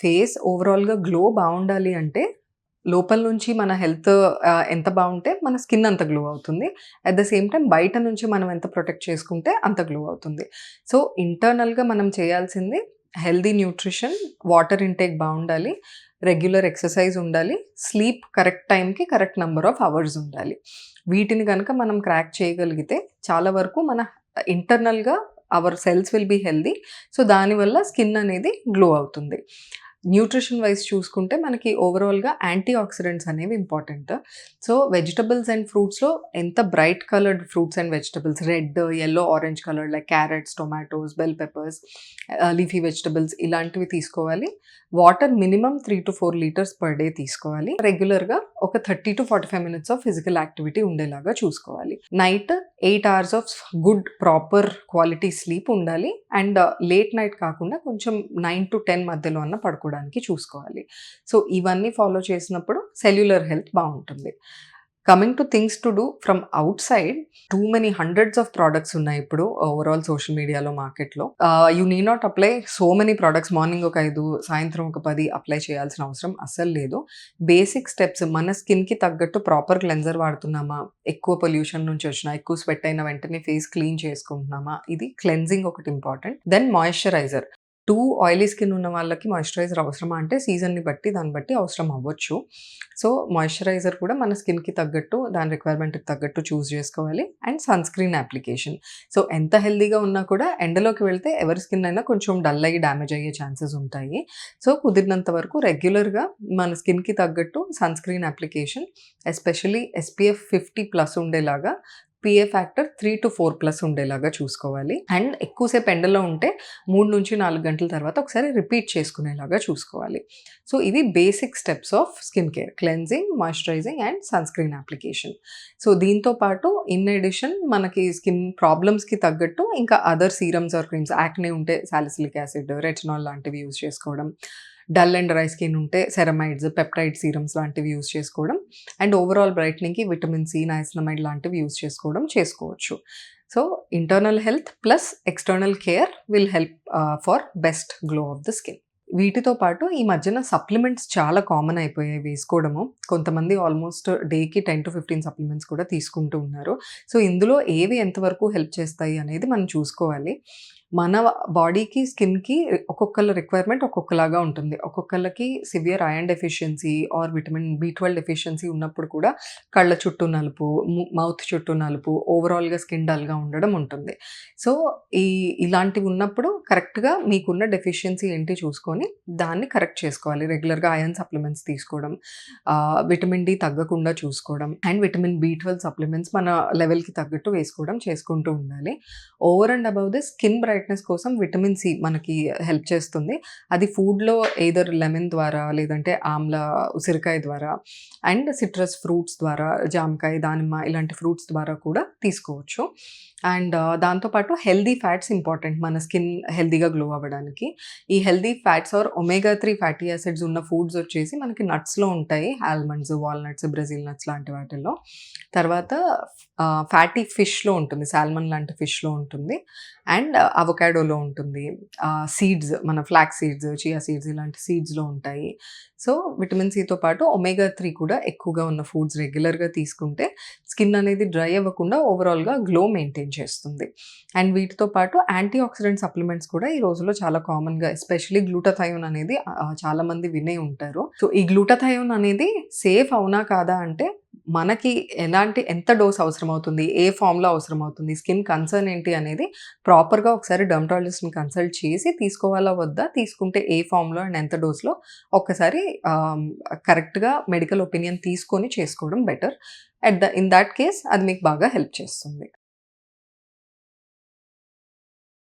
Face ఓవరాల్‌గా glow బాగుండాలి అంటే, లోపల నుంచి మన హెల్త్ ఎంత బాగుంటే మన స్కిన్ అంత గ్లో అవుతుంది. అట్ ద సేమ్ టైం బయట నుంచి మనం ఎంత ప్రొటెక్ట్ చేసుకుంటే అంత గ్లో అవుతుంది. సో, ఇంటర్నల్‌గా మనం చేయాల్సింది హెల్దీ న్యూట్రిషన్, వాటర్ ఇంటేక్ బాగుండాలి రెగ్యులర్ ఎక్సర్సైజ్ ఉండాలి, స్లీప్ కరెక్ట్ టైంకి కరెక్ట్ నెంబర్ ఆఫ్ అవర్స్ ఉండాలి. వీటిని కనుక మనం క్రాక్ చేయగలిగితే చాలా వరకు మన ఇంటర్నల్‌గా our cells will be healthy so, దానివల్ల స్కిన్ అనేది గ్లో అవుతుంది. న్యూట్రిషన్ వైస్ చూసుకుంటే మనకి ఓవరాల్‌గా యాంటీ ఆక్సిడెంట్స్ అనేవి ఇంపార్టెంట్. సో, వెజిటబుల్స్ అండ్ ఫ్రూట్స్‌లో ఎంత bright coloured fruits and vegetables red, yellow orange colour like carrots tomatoes, bell peppers, leafy vegetables ఇలాంటివి తీసుకోవాలి. Water minimum 3-4 litres per day తీసుకోవాలి. రెగ్యులర్‌గా ఒక 30-45 మినిట్స్ ఆఫ్ ఫిజికల్ యాక్టివిటీ ఉండేలాగా చూసుకోవాలి. Night eight hours of good proper quality sleep ఉండాలి. And uh, late night కాకుండా కొంచెం 9-10 మధ్యలో అన్న పడుకోవడానికి చూసుకోవాలి. సో, ఇవన్నీ ఫాలో చేసినప్పుడు సెల్యులర్ హెల్త్ బాగుంటుంది coming to things to do from side too many hundreds of products ఉన్నాయి ఇప్పుడు ఓవరాల్ సోషల్ మీడియాలో మార్కెట్‌లో. You need not apply so many products morning ఒక ఐదు సాయంత్రం ఒక పది అప్లై చేయాల్సిన అవసరం అస్సలు లేదు. బేసిక్ స్టెప్స్ మన స్కిన్‌కి తగ్గట్టు ప్రాపర్ క్లెన్జర్ వాడుతున్నామా? ఎక్కువ పొల్యూషన్ నుంచి వచ్చిన, ఎక్కువ స్వెట్ అయిన వెంటనే ఫేస్ క్లీన్ చేసుకుంటున్నామా? ఇది క్లెన్జింగ్ ఒకటి important. Then moisturiser. Too oily skin ఉన్న వాళ్ళకి మాయిశ్చరైజర్ అవసరమా అంటే సీజన్‌ని బట్టి దాన్ని బట్టి అవసరం అవ్వచ్చు. సో, మాయిశ్చరైజర్ కూడా మన స్కిన్‌కి తగ్గట్టు దాని రిక్వైర్మెంట్‌కి తగ్గట్టు చూస్ చేసుకోవాలి. And sunscreen application. సో, ఎంత హెల్తీగా ఉన్నా కూడా ఎండలోకి వెళ్తే ఎవరి స్కిన్ అయినా కొంచెం డల్ అయ్యి డ్యామేజ్ అయ్యే ఛాన్సెస్ ఉంటాయి. సో, కుదిరినంత వరకు రెగ్యులర్‌గా మన స్కిన్‌కి తగ్గట్టు sunscreen application especially SPF 50 plus ఉండేలాగా పిఏ ఫ్యాక్టర్ 3-4 ప్లస్ ఉండేలాగా చూసుకోవాలి. అండ్ ఎక్కువసేపు ఎండలో ఉంటే 3-4 గంటల తర్వాత ఒకసారి రిపీట్ చేసుకునేలాగా చూసుకోవాలి. సో, ఇవి basic steps of skin care cleansing, moisturising and sunscreen application. So, దీంతో పాటు ఇన్ అడిషన్ మనకి స్కిన్ ప్రాబ్లమ్స్‌కి తగ్గట్టు ఇంకా other serums or creams acne ఉంటే సాలిసిలిక్ యాసిడ్, రెటినాల్ లాంటివి యూజ్ చేసుకోవడం. డల్ అండ్ డ్రై స్కిన్ ఉంటే సెరమైడ్స్, పెప్టైడ్ సీరమ్స్ లాంటివి యూస్ చేసుకోవడం. అండ్ ఓవరాల్ బ్రైట్నింగ్‌కి విటమిన్ సి, నయాసినమైడ్ లాంటివి యూజ్ చేసుకోవడం చేసుకోవచ్చు. So, internal health plus external care will help for best glow of the skin. వీటితో పాటు ఈ మధ్యన సప్లిమెంట్స్ చాలా కామన్ అయిపోయాయి వేసుకోవడము. కొంతమంది ఆల్మోస్ట్ డేకి 10-15 సప్లిమెంట్స్ కూడా తీసుకుంటూ ఉన్నారు. సో, ఇందులో ఏవి ఎంతవరకు హెల్ప్ చేస్తాయి అనేది మనం చూసుకోవాలి. మన బాడీకి, స్కిన్‌కి ఒక్కొక్కళ్ళ రిక్వైర్మెంట్ ఒక్కొక్కలాగా ఉంటుంది. ఒక్కొక్కళ్ళకి severe iron deficiency or vitamin B12 deficiency ఉన్నప్పుడు కూడా కళ్ళ చుట్టూ నలుపు, మౌత్ చుట్టూ నలుపు, ఓవరాల్‌గా స్కిన్ డల్‌గా ఉండడం ఉంటుంది. సో, ఈ ఇలాంటివి ఉన్నప్పుడు కరెక్ట్‌గా మీకున్న డెఫిషియన్సీ ఏంటి చూసుకొని దాన్ని కరెక్ట్ చేసుకోవాలి. రెగ్యులర్‌గా ఐరన్ సప్లిమెంట్స్ తీసుకోవడం, విటమిన్ డి తగ్గకుండా చూసుకోవడం అండ్ విటమిన్ బి12 సప్లిమెంట్స్ మన లెవెల్‌కి తగ్గట్టు వేసుకోవడం చేసుకుంటూ ఉండాలి. Over and above the skin brightness కోసం విటమిన్ సి మనకి హెల్ప్ చేస్తుంది. అది ఫుడ్‌లో ఏదర్ లెమన్ ద్వారా లేదంటే ఆమ్ల ఉసిరికాయ ద్వారా అండ్ సిట్రస్ ఫ్రూట్స్ ద్వారా జామకాయ, దానిమ్మ ఇలాంటి ఫ్రూట్స్ ద్వారా కూడా తీసుకోవచ్చు. అండ్ దాంతో పాటు ఫ్యాట్స్ ఇంపార్టెంట్ మన స్కిన్ హెల్దీగా గ్లో అవ్వడానికి. ఈ healthy fats or omega three fatty acids ఉన్న ఫుడ్స్ వచ్చేసి మనకి నట్స్‌లో ఉంటాయి. ఆల్మండ్స్, వాల్‌నట్స్, బ్రెజిల్ నట్స్ లాంటి వాటిల్లో. తర్వాత ఫ్యాటీ ఫిష్‌లో ఉంటుంది. సాల్మన్ లాంటి ఫిష్‌లో ఉంటుంది. అండ్ అవకాడోలో ఉంటుంది. సీడ్స్ మన ఫ్లాక్ సీడ్స్, చియా సీడ్స్ ఇలాంటి సీడ్స్‌లో ఉంటాయి. సో, విటమిన్ సితో పాటు ఒమేగా త్రీ కూడా ఎక్కువగా ఉన్న ఫుడ్స్ రెగ్యులర్‌గా తీసుకుంటే స్కిన్ అనేది డ్రై అవ్వకుండా ఓవరాల్‌గా గ్లో మెయింటైన్ చేస్తుంది. అండ్ వీటితో పాటు యాంటీ ఆక్సిడెంట్ సప్లిమెంట్స్ కూడా ఈ రోజుల్లో చాలా కామన్‌గా ఎస్పెషల్లీ గ్లూటథయోన్ అనేది చాలామంది వినే ఉంటారు. సో, ఈ గ్లూటథయోన్ అనేది సేఫ్ అవునా కాదా అంటే మనకి ఎలాంటి ఎంత డోస్ అవసరమవుతుంది? ఏ ఫార్మ్‌లో అవసరమవుతుంది? స్కిన్ కన్సర్న్ ఏంటి అనేది ప్రాపర్‌గా ఒకసారి డర్మటాలజిస్ట్ని కన్సల్ట్ చేసి తీసుకోవాలా వద్దా? తీసుకుంటే ఏ ఫామ్లో అండ్ ఎంత డోస్‌లో ఒక్కసారి కరెక్ట్‌గా మెడికల్ ఒపీనియన్ తీసుకొని చేసుకోవడం better. At the in that case అది మీకు బాగా హెల్ప్ చేస్తుంది.